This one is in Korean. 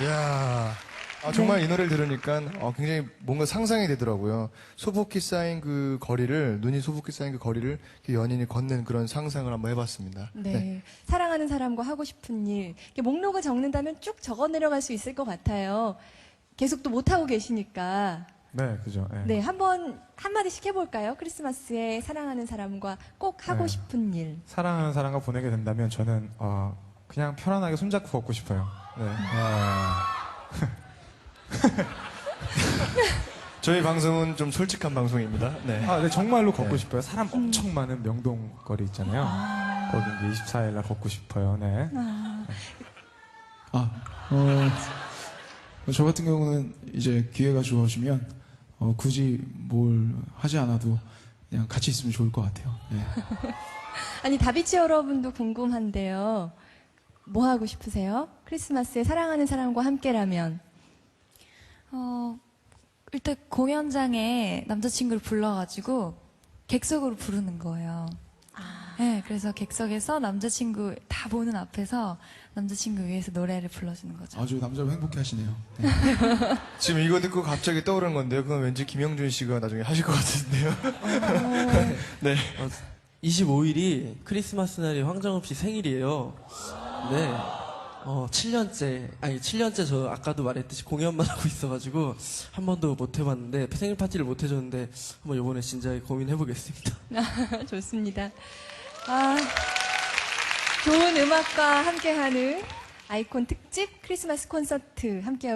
이야. 아, 정말 이 노래를 들으니까 어, 굉장히 뭔가 상상이 되더라고요. 소복히 쌓인 그 거리를, 눈이 소복히 쌓인 그 거리를 연인이 걷는 그런 상상을 한번 해봤습니다. 네. 사랑하는 사람과 하고 싶은 일. 이렇게 목록을 적는다면 쭉 적어 내려갈 수 있을 것 같아요. 계속 또 못하고 계시니까. 네, 그죠. 네. 네, 한번 한마디씩 해볼까요? 크리스마스에 사랑하는 사람과 꼭 하고 네. 싶은 일. 사랑하는 사람과 보내게 된다면 저는 어, 그냥 편안하게 손잡고 걷고 싶어요. 네. 저희 방송은 좀 솔직한 방송입니다. 네. 아, 네, 정말로 걷고 네. 싶어요. 사람 엄청 많은 명동 거리 있잖아요. 거기 이제 24일 날 걷고 싶어요. 네. 아, 어, 저 같은 경우는 이제 기회가 주어지면 어, 굳이 뭘 하지 않아도 그냥 같이 있으면 좋을 것 같아요. 네. 아니, 다비치 여러분도 궁금한데요. 뭐 하고 싶으세요? 크리스마스에 사랑하는 사람과 함께라면. 어, 일단 공연장에 남자친구를 불러가지고 객석으로 부르는 거예요. 네, 그래서 객석에서 남자친구 다 보는 앞에서 남자친구 위해서 노래를 불러주는 거죠. 아주 남자분 행복해 하시네요. 네. 지금 이거 듣고 갑자기 떠오른 건데요. 그건 왠지 김영준 씨가 나중에 하실 것 같은데요. 네. 25일이 크리스마스 날이 황정음 씨 생일이에요. 네. 어, 7년째, 아니, 7년째 저 아까도 말했듯이 공연만 하고 있어가지고 한 번도 못 해봤는데, 생일 파티를 못 해줬는데, 한번 이번에 진지하게 고민해보겠습니다. 좋습니다. 아, 좋은 음악과 함께하는 아이콘 특집 크리스마스 콘서트 함께하고